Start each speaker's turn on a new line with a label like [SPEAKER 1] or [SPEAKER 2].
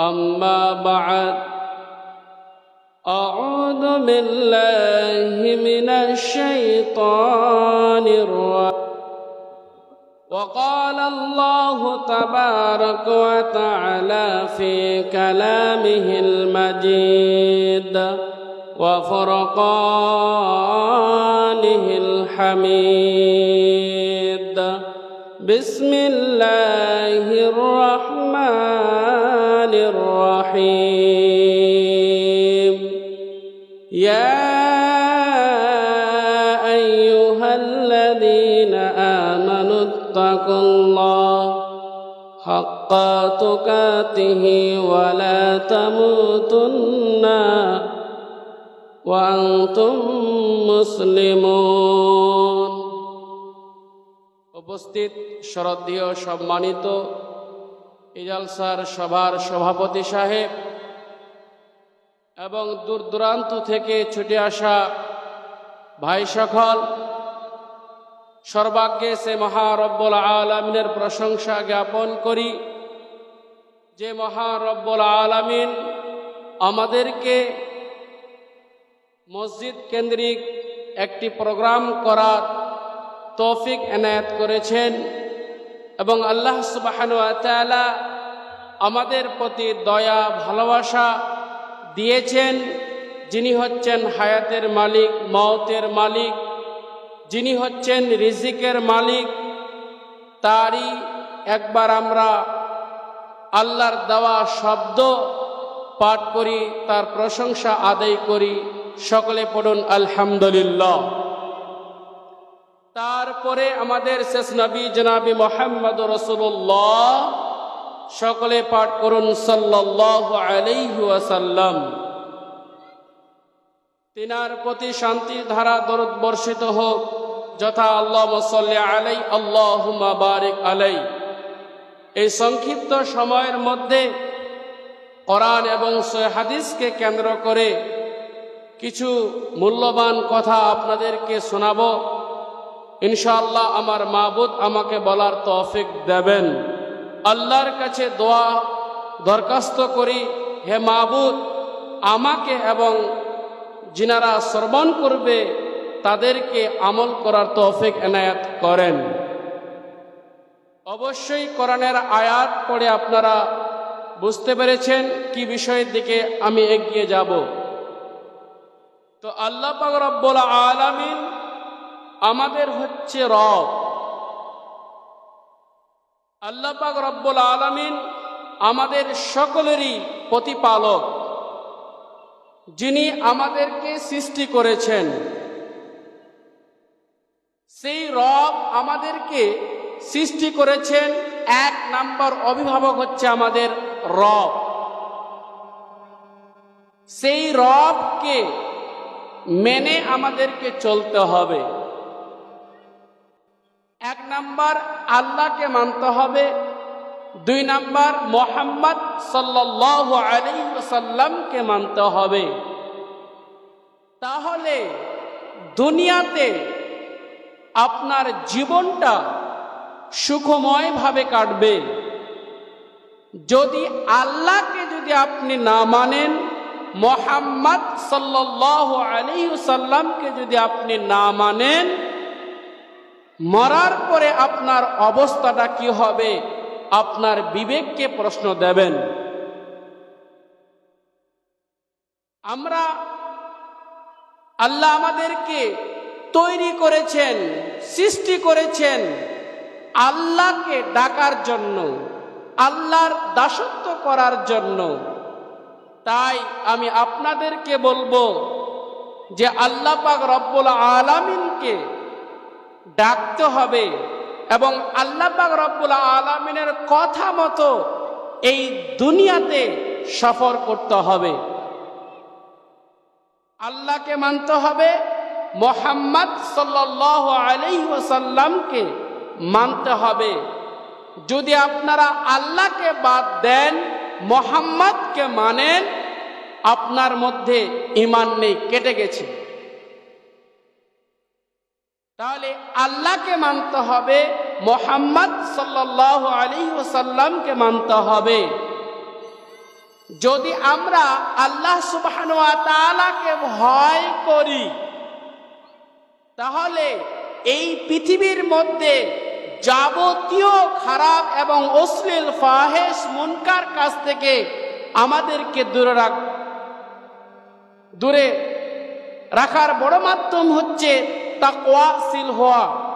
[SPEAKER 1] أما بعد أعوذ بالله من الشيطان الرجيم. وقال الله تبارك وتعالى في كلامه المجيد وفرقانه الحميد بسم الله الرحمن الرحيم يا أيها الذين آمنوا اتقوا الله حق تقاته ولا تموتن وأنتم مسلمون উপস্থিত শ্রদ্ধেয় সম্মানিত ইজালসার সভার সভাপতি সাহেব এবং দূর দূরান্ত থেকে ছুটে আসা ভাই সকল, সর্বাগ্যে সে মহারব্বল আলমিনের প্রশংসা জ্ঞাপন করি যে মহারব্বল আলমিন আমাদেরকে মসজিদ কেন্দ্রিক একটি প্রোগ্রাম করার তৌফিক এনায়েত করেছেন। এবং আল্লাহ সুবাহানু তাআলা আমাদের প্রতি দয়া, ভালোবাসা দিয়েছেন। যিনি হচ্ছেন হায়াতের মালিক, মওতের মালিক। যিনি হচ্ছেন রিজিকের মালিক। তারই একবার আমরা আল্লাহর দেওয়া শব্দ পাঠ করি, তার প্রশংসা আদায় করি। সকলে পড়ুন আলহামদুলিল্লাহ। তারপরে আমাদের শেষ নবী জনাবি মোহাম্মদ রসুল্লাহ, সকলে পাঠ করুন ওয়াসাল্লাম। তিনার প্রতি শান্তির ধারা দরদ বর্ষিত হোক, যথা আল্লাহ মসল্লি আলাই আল্লাহ বারিক আলাই। এই সংক্ষিপ্ত সময়ের মধ্যে কোরআন এবং হাদিসকে কেন্দ্র করে কিছু মূল্যবান কথা আপনাদেরকে শোনাব। ইনশাআল্লাহ আমার মাবুদ আমাকে বলার তৌফিক দেবেন। আল্লাহর কাছে দোয়া দরখাস্ত করি, হে মাবুদ, আমাকে এবং যিনারা শ্রবণ করবে, তাদেরকে আমল করার তৌফিক এনায়াত করেন। অবশ্যই কোরআনের আয়াত পড়ে আপনারা বুঝতে পেরেছেন কি বিষয়ের দিকে আমি এগিয়ে যাব। তো আল্লাহ পাক রব্বুল আলামিন আমাদের হচ্ছে রব। আল্লাহ পাক রব্বুল আলামিন আমাদের সকলেরই প্রতিপালক, যিনি আমাদেরকে সৃষ্টি করেছেন। সেই রব আমাদেরকে সৃষ্টি করেছেন। এক নাম্বার অভিভাবক হচ্ছে আমাদের রব। সেই রবকে মেনে আমাদেরকে চলতে হবে। নাম্বার আল্লাহকে মানতে হবে। দুই নাম্বার মোহাম্মদ সাল্লাহ আলী সাল্লামকে মানতে হবে। তাহলে দুনিয়াতে আপনার জীবনটা সুখময়ভাবে কাটবে। যদি আল্লাহকে যদি আপনি না মানেন, মোহাম্মদ সাল্লাহ আলী সাল্লামকে যদি আপনি না মানেন মরার পরে আপনার অবস্থাটা কি হবে? আপনার বিবেককে প্রশ্ন দেবেন। আমরা আল্লাহ আমাদেরকে তৈরি করেছেন, সৃষ্টি করেছেন আল্লাহকে ডাকার জন্য, আল্লাহর দাসত্ব করার জন্য। তাই আমি আপনাদেরকে বলব যে আল্লাহ পাক রব্বুল আলামিনকে ডাকতে হবে এবং আল্লাহ পাক রব্বুল আলামিনের কথা মতো এই দুনিয়াতে সফর করতে হবে। আল্লাহকে মানতে হবে, মোহাম্মদ সাল্লাহ আলাইসাল্লামকে মানতে হবে। যদি আপনারা আল্লাহকে বাদ দেন, মোহাম্মদকে মানেন, আপনার মধ্যে ইমান নেই, কেটে গেছে। তাহলে আল্লাহকে মানতে হবে, মোহাম্মদ সাল্লাহ আলী ওসাল্লামকে মানতে হবে। যদি আমরা আল্লাহ সুবাহকে ভয় করি, তাহলে এই পৃথিবীর মধ্যে যাবতীয় খারাপ এবং অশ্লীল ফাহেস মুনকার কাছ থেকে আমাদেরকে দূরে রাখ, দূরে রাখার বড় মাধ্যম হচ্ছে তাকওয়াশীল হওয়া।